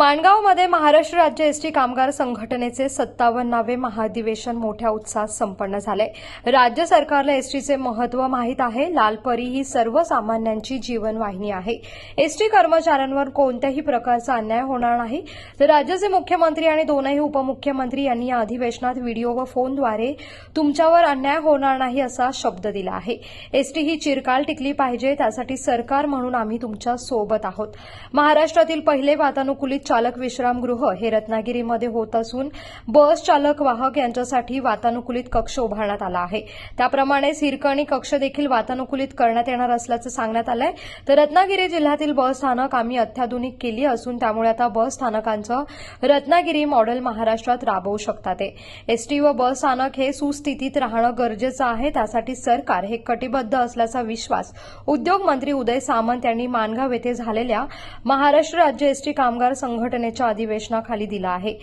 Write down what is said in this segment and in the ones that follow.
माणगावमध्ये महाराष्ट्र राज्य एसटी कामगार संघटनेचे सत्तावन्नावे महाधिवेशन मोठ्या उत्साहात संपन्न झाले. राज्य सरकारला एसटीचे महत्त्व माहीत आहे. लालपरी ही सर्वसामान्यांची जीवनवाहिनी आहे. एसटी कर्मचाऱ्यांवर कोणत्याही प्रकारचा अन्याय होणार नाही. तर राज्याचे मुख्यमंत्री आणि दोनही उपमुख्यमंत्री यांनी या अधिवेशनात व्हिडिओ व फोनद्वारे तुमच्यावर अन्याय होणार नाही असा शब्द दिला आहे. एसटी ही चिरकाल टिकली पाहिजे त्यासाठी सरकार म्हणून आम्ही तुमच्यासोबत आहोत. महाराष्ट्रातील पहिले वातानुकूलित चालक विश्रामगृह हे रत्नागिरीमध्ये होत असून बस चालक वाहक यांच्यासाठी वातानुकूलित कक्ष उभारण्यात आला आहे. त्याप्रमाणे हिरकणी कक्ष देखील वातानुकूलित करण्यात येणार असल्याचं सांगण्यात आलंय. तर रत्नागिरी जिल्ह्यातील बस स्थानक आम्ही अत्याधुनिक केली असून त्यामुळे आता बस स्थानकांचं रत्नागिरी मॉडेल महाराष्ट्रात राबवू शकतात ते. एसटी व बस स्थानक हे सुस्थितीत राहणं गरजेचं आहे. त्यासाठी सरकार हे कटिबद्ध असल्याचा विश्वास उद्योग मंत्री उदय सामंत यांनी मानगाव येथे झालेल्या महाराष्ट्र राज्य एसटी कामगार संघ संघटनेच्या अधिवेशनाखाली दिला आहे.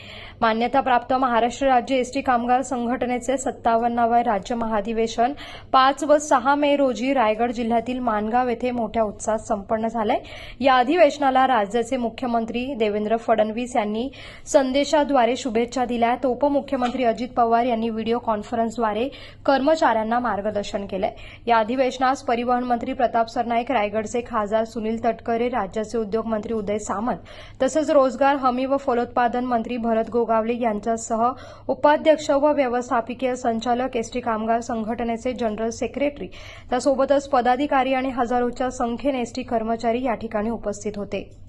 मान्यताप्राप्त महाराष्ट्र राज्य एसटी कामगार संघटनेचे सत्तावन्नावे राज्य महाधिवेशन पाच व सहा मे रोजी रायगड जिल्ह्यातील माणगाव येथे मोठ्या उत्साहात संपन्न झालंय. या अधिवेशनाला राज्याचे मुख्यमंत्री देवेंद्र फडणवीस यांनी संदेशाद्वारे शुभेच्छा दिल्या आहेत. उपमुख्यमंत्री अजित पवार यांनी व्हिडिओ कॉन्फरन्सद्वारे कर्मचाऱ्यांना मार्गदर्शन केलंय. या अधिवेशनास परिवहन मंत्री प्रताप सरनाईक रायगडचे खासदार सुनील तटकरे राज्याचे उद्योगमंत्री उदय सामंत तसंच रोजगार हमी व फलोत्पादन मंत्री भरत गोगावले यांच्यासह उपाध्यक्ष व व्यवस्थापकीय संचालक एसटी कामगार संघटनेचे जनरल सेक्रेटरी. त्यासोबतच पदाधिकारी आणि हजारोच्या संख्येने एसटी कर्मचारी या ठिकाणी उपस्थित होते.